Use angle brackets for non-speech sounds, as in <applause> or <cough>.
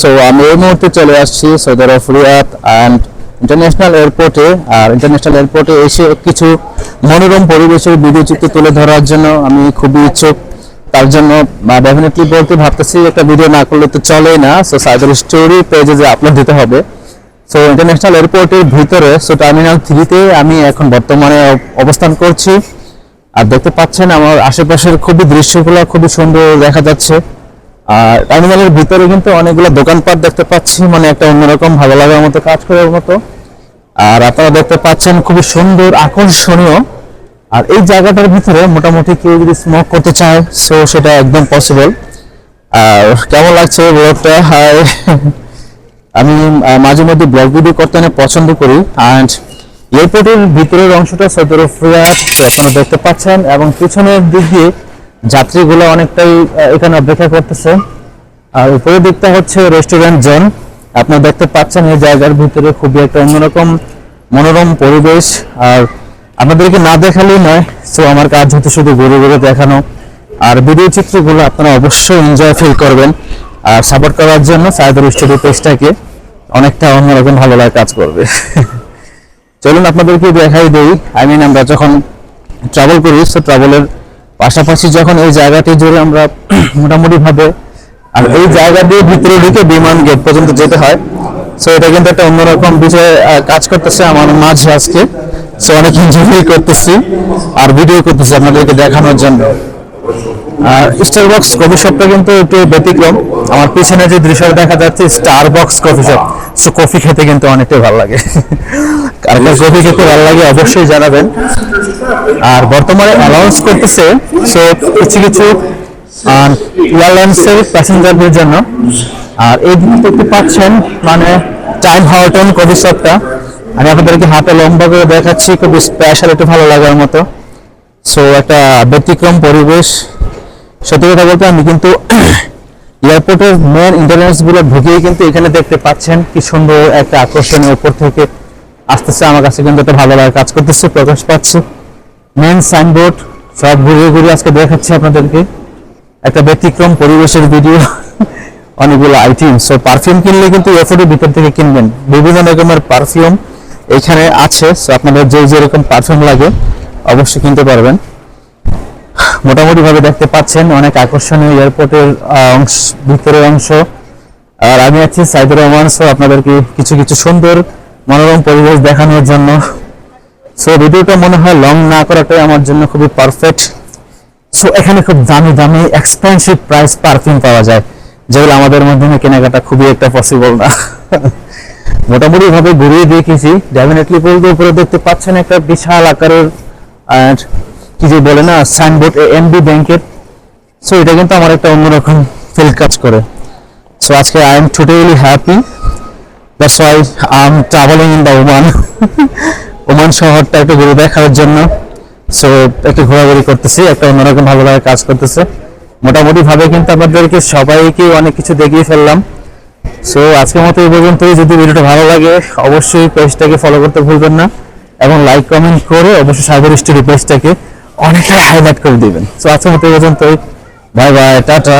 So আমি এই মুহূর্তে চলে আসছি সৌদি আরব, রিয়াদ অ্যান্ড ইন্টারন্যাশনাল এয়ারপোর্টে আর ইন্টারন্যাশনাল এয়ারপোর্টে এসে কিছু মনোরম পরিবেশের ভিডিও চিত্র তুলে ধরার জন্য আমি খুবই ইচ্ছুক। তার জন্য ডেফিনেটলি বলতে ভাবতেছি, একটা ভিডিও না করলে তো চলেই না। সো সাইদের স্টোরি পেজে যে আপলোড দিতে হবে। সো ইন্টারন্যাশনাল এয়ারপোর্টের ভিতরে সো টার্মিনাল থ্রিতে আমি এখন বর্তমানে অবস্থান করছি। আর দেখতে পাচ্ছেন, আমার আশেপাশের খুবই দৃশ্যগুলো খুবই সুন্দর দেখা যাচ্ছে। আর টার্মিনালের ভিতরে কিন্তু অনেকগুলো দোকানপাট দেখতে পাচ্ছি মানে একটা অন্যরকম ভালো লাগার মতো কাজ করার মতো। আর আপনারা দেখতে পাচ্ছেন খুবই সুন্দর, আকর্ষণীয়। আর এই জায়গাটার ভিতরে মোটামুটি কেউ যদি স্মোক করতে চায় সো সেটা একদম পসিবল আর কেমন লাগছে ব্লগটা হাই আমি মাঝে মধ্যে ব্লগ ভিডিও করতে অনেক পছন্দ করি। অ্যান্ড এয়ারপোর্টের ভিতরের অংশটা সদর ফ্রিয়াত আপনারা দেখতে পাচ্ছেন। এবং পিছনের দিক দিয়ে যাত্রীগুলো অনেকটাই এখানে অপেক্ষা করতেছে। আর উপরের দিকটা হচ্ছে রেস্টুরেন্ট জোন আপনারা দেখতে পাচ্ছেন এই জায়গার ভিতরে খুবই একটা অন্যরকম মনোরম পরিবেশ। আর আপনাদেরকে না দেখালেই নয় সো আমার কাজ হচ্ছে শুধু ঘুরে ঘুরে দেখানো। আর ভিডিও চিত্রগুলো আপনারা অবশ্যই এনজয় ফিল করবেন। আর সাপোর্ট করার জন্য সাইদুর স্টুডিও পেজটাকে অনেকটা অন্যরকম ভালো লাগে কাজ করবে। চলুন আপনাদেরকে দেখাই দেই। আই মিন আমরা যখন ট্রাভেল করি সো ট্রাভেলের পাশাপাশি যখন এই জায়গাটি জুড়ে আমরা <clears throat> মোটামুটি ভাবে আর এই জায়গা দিয়ে ভিতরে ঢুকে বিমান গেট পর্যন্ত যেতে হয়। সো এটা কিন্তু একটা অন্যরকম বিষয়ে কাজ করতেছে আমার মাঝে আজকে। সো অনেক এনজয় করতেছি আর ভিডিও করতেছি আপনাদেরকে দেখানোর জন্য। আর স্টারবক্স কফি শপটা কিন্তু একটু ব্যতিক্রম। আমার পিছনে যে দৃশ্যটা দেখা যাচ্ছে Starbucks coffee shop so coffee খেতে কিন্তু অনেকটাই ভালো লাগে। <laughs> কার কার কফি খেতে ভালো লাগে, অবশ্যই জানাবেন। আর বর্তমানে অ্যালাউন্স করতেছে সো কিছু কিছু এয়ারলাইন্সের প্যাসেঞ্জারদের জন্য। আর এই দিকে দেখতে পাচ্ছেন মানে টাইম হাওয়াটন কফি শপটা আমি আপনাদেরকে হাতে লম্বা করে দেখাচ্ছি, খুব স্পেশাল একটু ভালো লাগার মতো। সো একটা ব্যতিক্রম পরিবেশ। সত্যি কথা বলতে আমি কিন্তু এয়ারপোর্টের মেন ইন্টারনেটসগুলো ঢুকেই কিন্তু এখানে দেখতে পাচ্ছেন, কি সুন্দর একটা আকর্ষণীয় উপর থেকে আসতেছে আমার কাছে কিন্তু একটা ভালো লাগে কাজ করতেছে, প্রকাশ পাচ্ছে। মেন সাইনবোর্ড সব ঘুরিয়ে ঘুরিয়ে আজকে দেখাচ্ছি আপনাদেরকে। একটা ব্যতিক্রম পরিবেশের ভিডিও অনেকগুলো আইটেম সো পারফিউম কিনলে কিন্তু এফোর্ডের ভিতর থেকে কিনবেন। বিভিন্ন রকমের পারফিউম এখানে আছে সো আপনাদের যে যেরকম পারফিউম লাগে, অবশ্যই কিনতে পারবেন। মোটামুটি ভাবে দেখতে পাচ্ছেন, অনেক আকর্ষণীয় এয়ারপোর্টের অংশ, ভিতরের অংশ। আর আমি আছি সাইদুর রহমান সো আপনাদেরকে কিছু কিছু সুন্দর মনোরম পরিবেশ দেখানোর জন্য। সো ভিডিওটা মনে হয় লং না করাটাই আমার জন্য খুবই পারফেক্ট সো এখানে খুব দামি দামি এক্সপেন্সিভ প্রাইস পারফিউম পাওয়া যায়, যেগুলো আমাদের মাধ্যমে কেনাকাটা খুবই একটা পসিবল না। <laughs> মোটামুটি ভাবে ঘুরিয়ে দেখেছি। ডেফিনেটলি বলতে উপরে দেখতে পাচ্ছেন একটা বিশাল আকারের আর কি যে বলে না সাইনবোর্ড এমবি ব্যাংকের সো এটা কিন্তু আমার একটা অন্যরকম ফিল কাজ করে। সো আজকে I am totally happy that's why I am travelling in the Oman Oman শহরটা একটু ঘুরে দেখার জন্য। সো একটু ঘোরাঘুরি করতেছি, একটা অন্যরকম ভালো লাগে কাজ করতেছে। মোটামুটি ভাবে কিন্তু আপনাদেরকে সবাইকে অনেক কিছু দেখিয়ে ফেললাম। সো আজকের মতো এই পর্যন্তই। যদি ভিডিওটা ভালো লাগে, অবশ্যই পেজটাকে ফলো করতে ভুলবেন না। এবং লাইক কমেন্ট করে অবশ্যই সাগর স্টোরি পেজটাকে অনেকটাই হাইলাইট করে দিবেন। সো আজকের মতো এই পর্যন্তই। Bye bye tata.